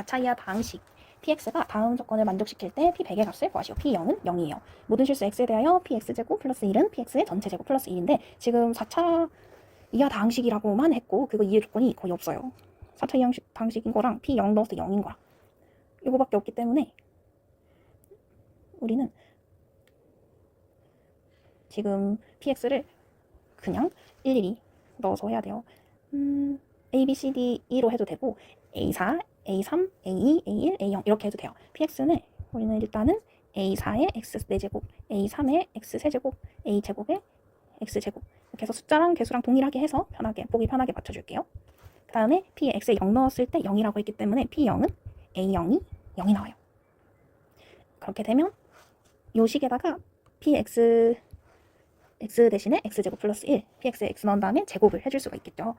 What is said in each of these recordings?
4차 이하 다항식 px가 다음 조건을 만족시킬 때 p100의 값을 구하시오. p0은 0이에요. 모든 실수 x에 대하여 px제곱 플러스 1은 px의 전체 제곱 플러스 1인데 지금 4차 이하 다항식이라고만 했고 그거 이해 조건이 거의 없어요. 4차 이하 다항식인 거랑 p0 넣어서 0인 거랑 이거밖에 없기 때문에 우리는 지금 px를 그냥 일일이 넣어서 해야 돼요. 음, a, b, c, d, e로 해도 되고 a4, a3, a2, a1, a0 이렇게 해도 돼요. px는 우리는 일단은 a4의 x 4제곱, a3의 x 세제곱, a제곱의 x제곱 이렇게 해서 숫자랑 개수랑 동일하게 해서 편하게 보기 편하게 맞춰줄게요. 그 다음에 p에 x에 0 넣었을 때 0이라고 했기 때문에 p0은 a0이 0이 나와요. 그렇게 되면 요 식에다가 px x 대신에 x제곱 플러스 1, px에 x 넣은 다음에 제곱을 해줄 수가 있겠죠.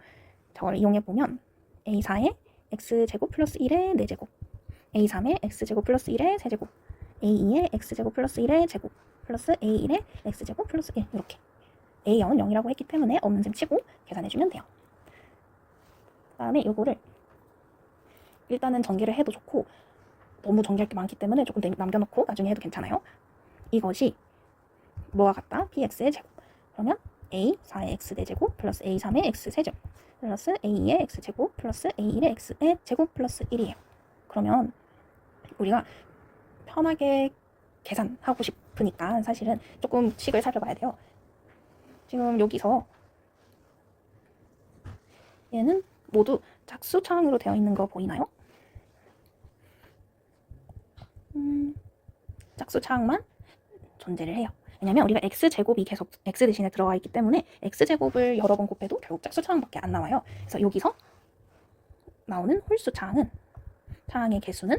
저걸 이용해 보면 a4의 x제곱 플러스 1의 4제곱, a3의 x제곱 플러스 1의 세제곱, a2의 x제곱 플러스 1의 제곱, 플러스 a1의 x제곱 플러스 1 이렇게 a0은 0이라고 했기 때문에 없는 셈 치고 계산해주면 돼요. 그 다음에 요거를 일단은 전개를 해도 좋고 너무 전개할 게 많기 때문에 조금 남- 남겨놓고 나중에 해도 괜찮아요. 이것이 뭐와 같다? px의 제곱. 그러면 a 4의 x 4제곱 플러스 a 3의 x 세제곱 플러스 a2의 x 제곱 플러스 a1의 x의 제곱 플러스 1이에요. 그러면 우리가 편하게 계산하고 싶으니까 사실은 조금 식을 살펴봐야 돼요. 지금 여기서 얘는 모두 짝수창으로 되어 있는 거 보이나요? 음, 짝수창만 존재를 해요. 왜냐면 우리가 x제곱이 계속 x 대신에 들어가 있기 때문에 x제곱을 여러 번 곱해도 결국 짝수 창밖에 안 나와요. 그래서 여기서 나오는 홀수 창은 창의 개수는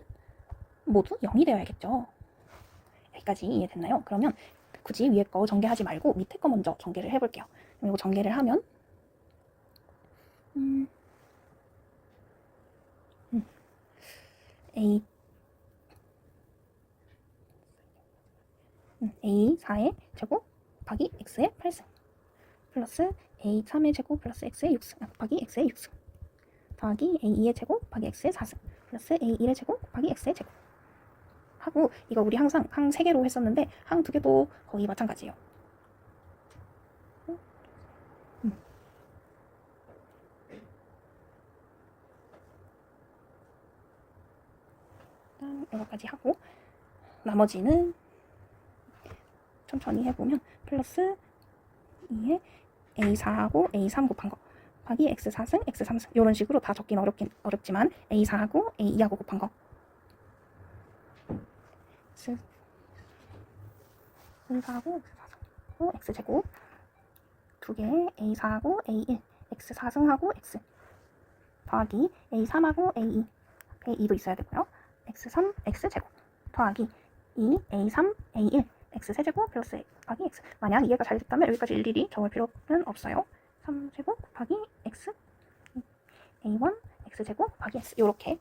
모두 0이 되어야겠죠. 여기까지 이해됐나요? 그러면 굳이 위에 거 전개하지 말고 밑에 거 먼저 전개를 해볼게요. 그리고 전개를 하면 음, 음, a 4의 제곱 곱하기 x의 8승 플러스 a 3의 제곱 플러스 x의 6승 아, 곱하기 x의 6승 더하기 a 2의 제곱 곱하기 x의 4승 플러스 a 1의 제곱 곱하기 x의 제곱 하고 이거 우리 항상 항 3개로 했었는데 항 2개도 거의 마찬가지예요. 음. 이거까지 하고 나머지는 천천히 해보면 플러스 2에 A4하고 A3 곱한 거. 곱하기 X4승, X3승. 이런 식으로 다 적긴 어렵긴 어렵지만 A4하고 A2하고 곱한 거. X 4하고 X4승. X제곱. 두 개 A4하고 A1 X4승하고 X. 더하기 A3하고 A2 A2도 있어야 되고요. X3 X제곱. 더하기 2 A3 A1 x 세제곱 플러스 곱하기 x. 만약 이해가 잘 됐다면 여기까지 일일이 적을 필요는 없어요. 3제곱 곱하기 x a1 x제곱 곱하기 x. 이렇게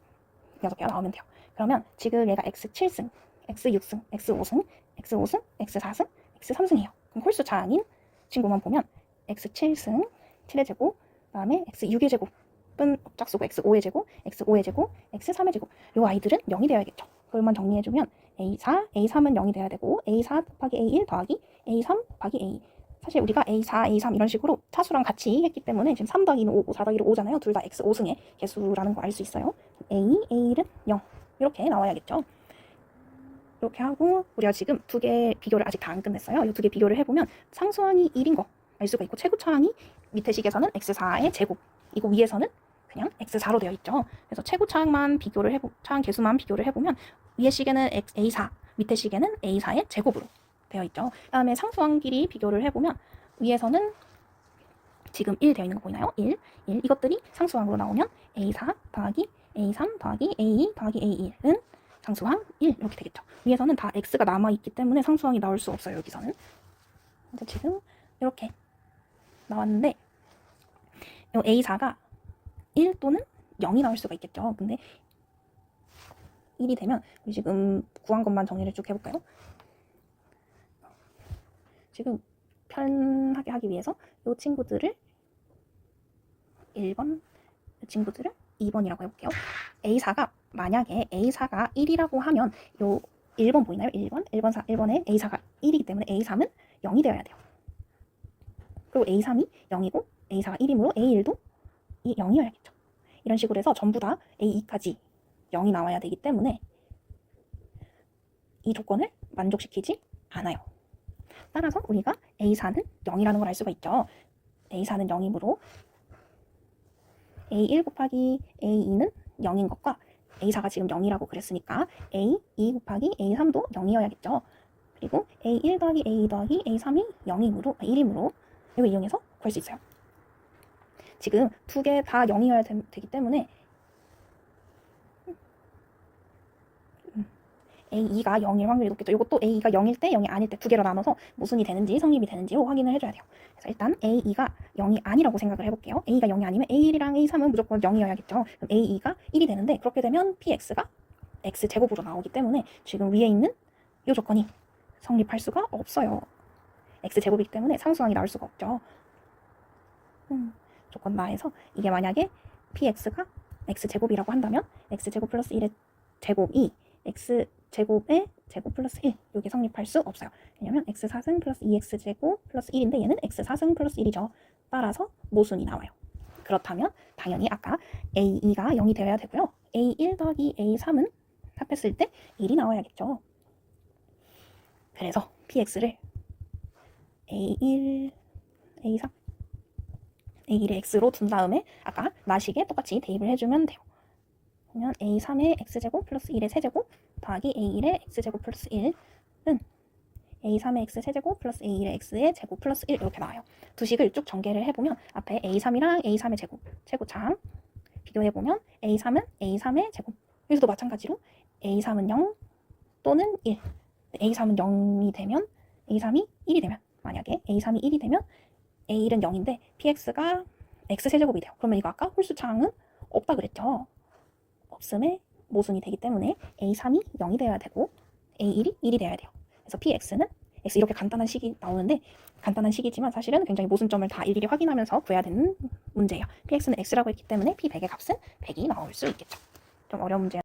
6개가 나오면 돼요. 그러면 지금 얘가 x 7승 x 6승 x 5승 x 5승 x 4승 x 3승이에요. 그럼 홀수 차항인 친구만 보면 x 7승 7의 제곱 그 다음에 x 6의 제곱 은 짝수고 x 5의 제곱 x 5의 제곱 x 3의 제곱. 요 아이들은 0이 되어야겠죠. 그걸만 정리해주면 A4, A3은 0이 돼야 되고 A4 곱하기 A1 더하기 A3 곱하기 A 사실 우리가 A4, A3 이런 식으로 차수랑 같이 했기 때문에 지금 3 더하기는 5, 4 더하기는 5잖아요. 둘 다 X 5승의 개수라는 거 알 수 있어요. A, A1은 0 이렇게 나와야겠죠. 이렇게 하고 우리가 지금 두 개 비교를 아직 다 안 끝냈어요. 이 두 개 비교를 해보면 상수항이 1인 거 알 수가 있고 최고 차항이 밑에 식에서는 X4의 제곱 이거 위에서는 그냥 x4로 되어 있죠. 그래서 최고 차항만 비교를 해보 차항 개수만 비교를 해보면 위에 x, a4, 밑에 식에는 a4의 제곱으로 되어 있죠. 그다음에 상수항 길이 비교를 해보면 위에서는 지금 1 되어 있는 거 보이나요? 1, 1 이것들이 상수항으로 나오면 a4 더하기 a3 더하기 a2 더하기 a1은 상수항 1 이렇게 되겠죠. 위에서는 다 x가 남아 있기 때문에 상수항이 나올 수 없어요. 여기서는. 그래서 지금 이렇게 나왔는데 이 a4가 1 또는 0이 나올 수가 있겠죠. 근데 1이 되면 우리 지금 구한 것만 정리를 쭉 해볼까요? 지금 편하게 하기 위해서 이 친구들을 1번, 이 친구들을 2번이라고 해볼게요. A4가 만약에 A4가 1이라고 하면 요 1번 보이나요? 1번? 1번 4, 1번에 A4가 1이기 때문에 A3은 0이 되어야 돼요. 그리고 A3이 0이고 A4가 1이므로 A1도 0이어야겠죠. 이런 식으로 해서 전부 다 A2까지 0이 나와야 되기 때문에 이 조건을 만족시키지 않아요. 따라서 우리가 A4는 0이라는 걸 알 수가 있죠. A4는 0이므로 A1 곱하기 A2는 0인 것과 A4가 지금 0이라고 그랬으니까 A2 곱하기 A3도 0이어야겠죠. 그리고 A1 더하기 A2 더하기 A3이 0이므로, 1이므로 이걸 이용해서 구할 수 있어요. 지금 두 개 다 0이어야 되, 되기 때문에 음, A2가 0일 확률이 높겠죠. 이것도 A2가 0일 때 0이 아닐 때 두 개로 나눠서 모순이 되는지 성립이 되는지로 확인을 해줘야 돼요. 그래서 일단 A2가 0이 아니라고 생각을 해볼게요. A가 0이 아니면 A1이랑 A3은 무조건 0이어야겠죠. 그럼 A2가 1이 되는데 그렇게 되면 PX가 X제곱으로 나오기 때문에 지금 위에 있는 이 조건이 성립할 수가 없어요. X제곱이기 때문에 상수항이 나올 수가 없죠. 음, 조건 나에서 이게 만약에 PX가 X제곱이라고 한다면 X제곱 플러스 1의 제곱이 X제곱의 제곱 플러스 1 이게 성립할 수 없어요. 왜냐면 X4승 플러스 2X제곱 플러스 1인데 얘는 X4승 플러스 1이죠. 따라서 모순이 나와요. 그렇다면 당연히 아까 A2가 0이 되어야 되고요. A1 더하기 A3은 합했을 때 1이 나와야겠죠. 그래서 PX를 A1, A3, A1의 X로 둔 다음에 아까 나식에 똑같이 대입을 해주면 돼요. 그러면 A3의 X제곱 플러스 1의 세제곱 더하기 A1의 X제곱 플러스 1은 A3의 X 세제곱 플러스 A1의 X의 제곱 플러스 1 이렇게 나와요. 두 식을 쭉 전개를 해보면 앞에 A3이랑 A3의 제곱, 제곱창 비교해보면 A3은 A3의 제곱 여기서도 마찬가지로 A3은 0 또는 1 A3은 0이 되면 A3이 1이 되면 만약에 A3이 1이 되면 A1은 0인데 PX가 X세제곱이 돼요. 그러면 이거 아까 홀수 창은 없다 그랬죠. 없음에 모순이 되기 때문에 A3이 0이 되어야 되고 A1이 1이 되어야 돼요. 그래서 PX는 X 이렇게 간단한 식이 나오는데 간단한 식이지만 사실은 굉장히 모순점을 다 일일이 확인하면서 구해야 되는 문제예요. PX는 X라고 했기 때문에 P100의 값은 100이 나올 수 있겠죠. 좀 어려운 문제